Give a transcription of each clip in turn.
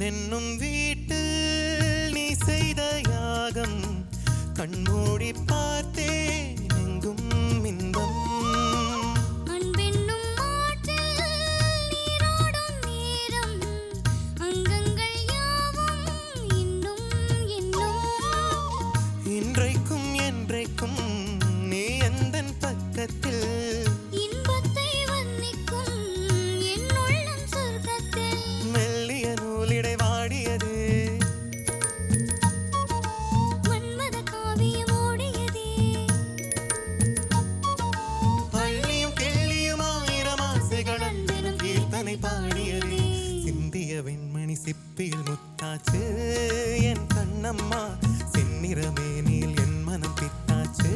என்னும் வீட்டில் நீ செய்த யாகம். கண்மூடி பார்த்தேன் எங்கும் இன்பம் சிப்பில் முத்தாச்சு என் கண்ணம்மா செந்நிறமேனில் என் மனம் பித்தாச்சு.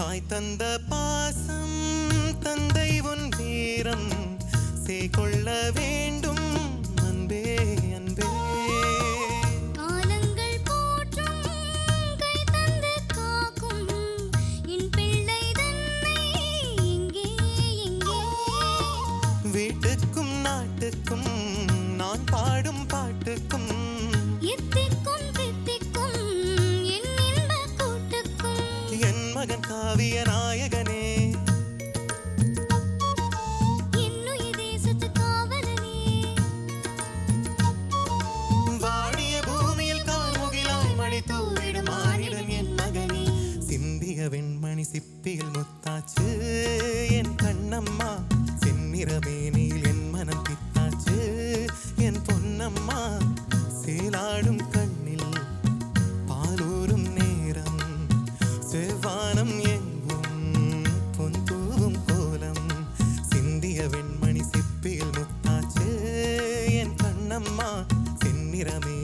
தாய் தந்த பாசம் தந்தை உன் வீரம். சேகொள்ள வேண்டும் அன்பே அன்பே. வீட்டுக்கும் நாட்டுக்கும் நான் பாடும் பாட்டுக்கும். முத்தாச்சு என் கண்ணம்மா செந்நிறமேனில் என் மனம் பித்தாச்சு. என் பொன்னம்மா சேலாடும் கண்ணில் பாலூரும் நேரம். செவ்வானம் எங்கும் பொன் தூவும் கோலம். சிந்திய வெண்மணி சிப்பியில் முத்தாச்சு. என் கண்ணம்மா செந்நிறமே